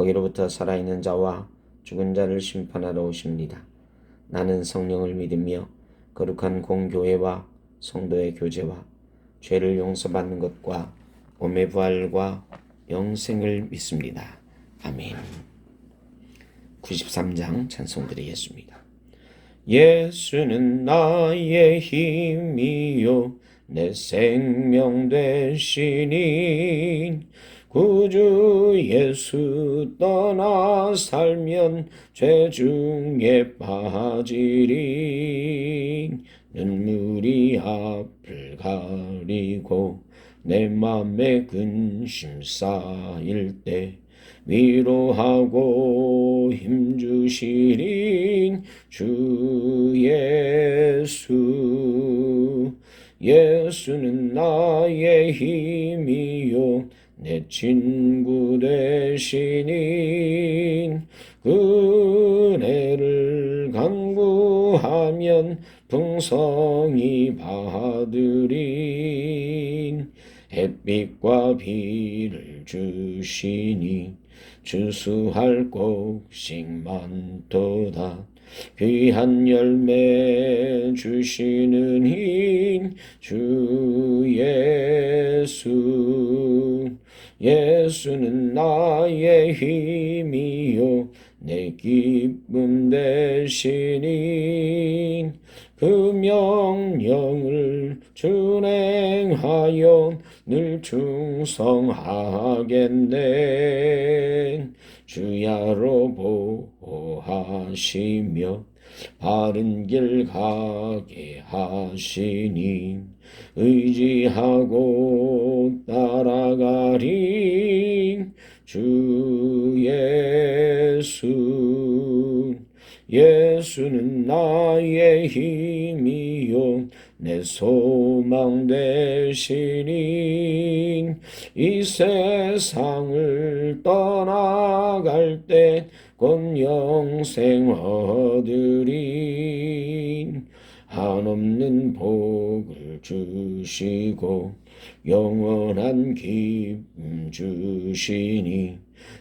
거기로부터 살아있는 자와 죽은 자를 심판하러 오십니다. 나는 성령을 믿으며 거룩한 공교회와 성도의 교제와 죄를 용서받는 것과 몸의 부활과 영생을 믿습니다. 아멘. 93장 찬송 드리겠습니다. 예수는 나의 힘이요 내 생명 되시니 구주 예수 떠나 살면 죄 중에 빠지리 눈물이 앞을 가리고 내 맘에 근심 쌓일 때 위로하고 힘주시린 주 예수. 예수는 나의 내 친구 되시니 그네를 간구하면 풍성히 받으리 햇빛과 비를 주시니 주수할 곡식 많도다. 귀한 열매 주시는 힘주 예수 예수는 나의 힘이요. 내 기쁨 되시니 그 명령을 준행하여 늘 충성하겠네. 주야로 보호하시며 바른 길 가게 하시니 의지하고 따라가리 주 예수 예수는 나의 힘이요. 내 소망 되시니 이 세상을 떠나갈 때 곧 영생 얻으리 한없는 복을 주시고 영원한 기쁨 주시니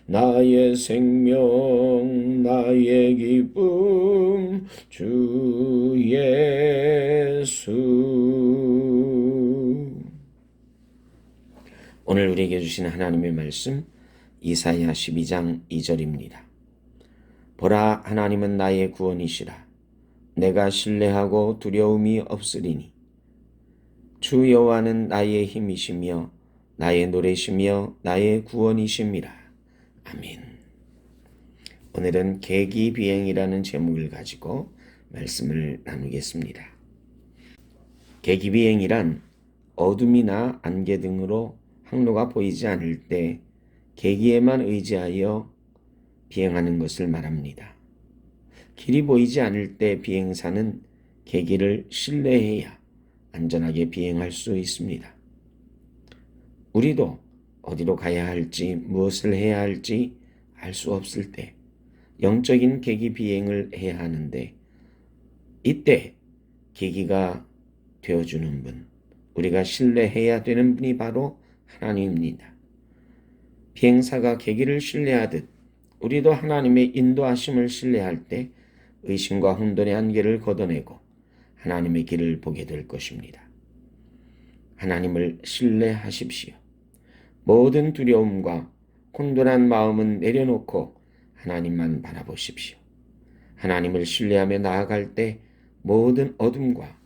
나의 생명 나의 기쁨 주 예수 오늘 우리에게 주신 하나님의 말씀 이사야 12장 2절입니다. 보라 하나님은 나의 구원이시라 내가 신뢰하고 두려움이 없으리니 주 여호와는 나의 힘이시며 나의 노래시며 나의 구원이심이라. 아멘. 오늘은 계기 비행이라는 제목을 가지고 말씀을 나누겠습니다. 계기 비행이란 어둠이나 안개 등으로 항로가 보이지 않을 때 계기에만 의지하여 비행하는 것을 말합니다. 길이 보이지 않을 때 비행사는 계기를 신뢰해야 안전하게 비행할 수 있습니다. 우리도 어디로 가야 할지 무엇을 해야 할지 알 수 없을 때 영적인 계기 비행을 해야 하는데 이때 계기가 되어주는 분, 우리가 신뢰해야 되는 분이 바로 하나님입니다. 비행사가 계기를 신뢰하듯 우리도 하나님의 인도하심을 신뢰할 때 의심과 혼돈의 한계를 걷어내고 하나님의 길을 보게 될 것입니다. 하나님을 신뢰하십시오. 모든 두려움과 혼돈한 마음은 내려놓고 하나님만 바라보십시오. 하나님을 신뢰하며 나아갈 때 모든 어둠과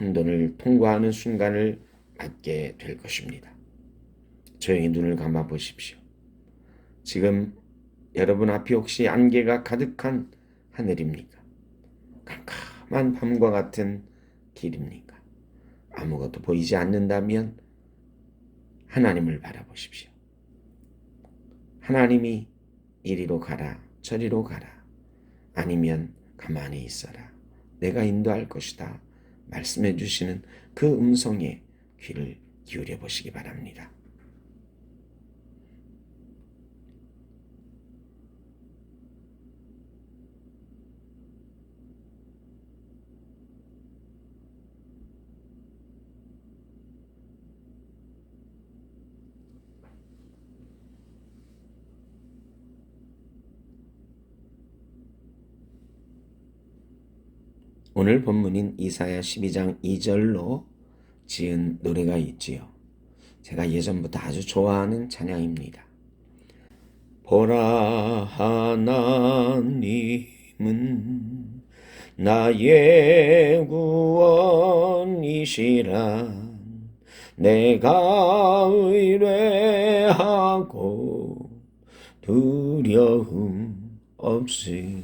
혼돈을 통과하는 순간을 맞게 될 것입니다. 조용히 눈을 감아 보십시오. 지금 여러분 앞이 혹시 안개가 가득한 하늘입니까? 캄캄한 밤과 같은 길입니까? 아무것도 보이지 않는다면 하나님을 바라보십시오. 하나님이 이리로 가라 저리로 가라 아니면 가만히 있어라 내가 인도할 것이다 말씀해 주시는 그 음성에 귀를 기울여 보시기 바랍니다. 오늘 본문인 이사야 12장 2절로 지은 노래가 있지요. 제가 예전부터 아주 좋아하는 찬양입니다. 보라 하나님은 나의 구원이시라 내가 의뢰하고 두려움 없으리니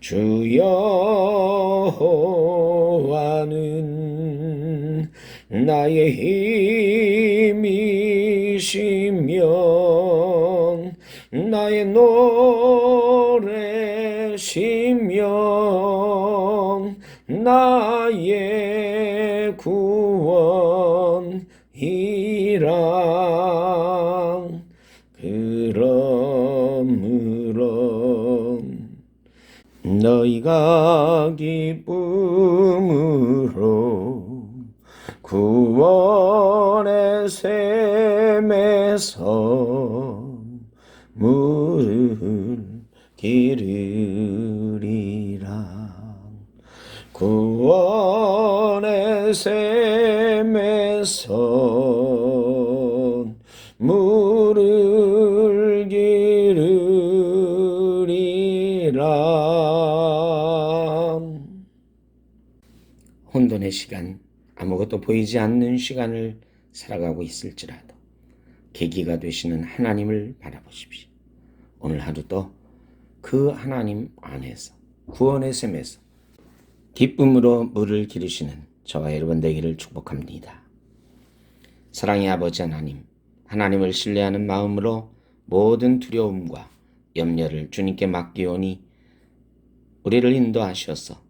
주 여호와는 나의 힘이시며 나의 노래시며 나의 구원이라 너희가 기쁨으로 구원의 샘에서 물을 기르리라. 구원의 샘에서 물을 혼돈의 시간, 아무것도 보이지 않는 시간을 살아가고 있을지라도 계기가 되시는 하나님을 바라보십시오. 오늘 하루도 그 하나님 안에서 구원의 샘에서 기쁨으로 물을 기르시는 저와 여러분 되기를 축복합니다. 사랑의 아버지 하나님, 하나님을 신뢰하는 마음으로 모든 두려움과 염려를 주님께 맡기오니 우리를 인도하셔서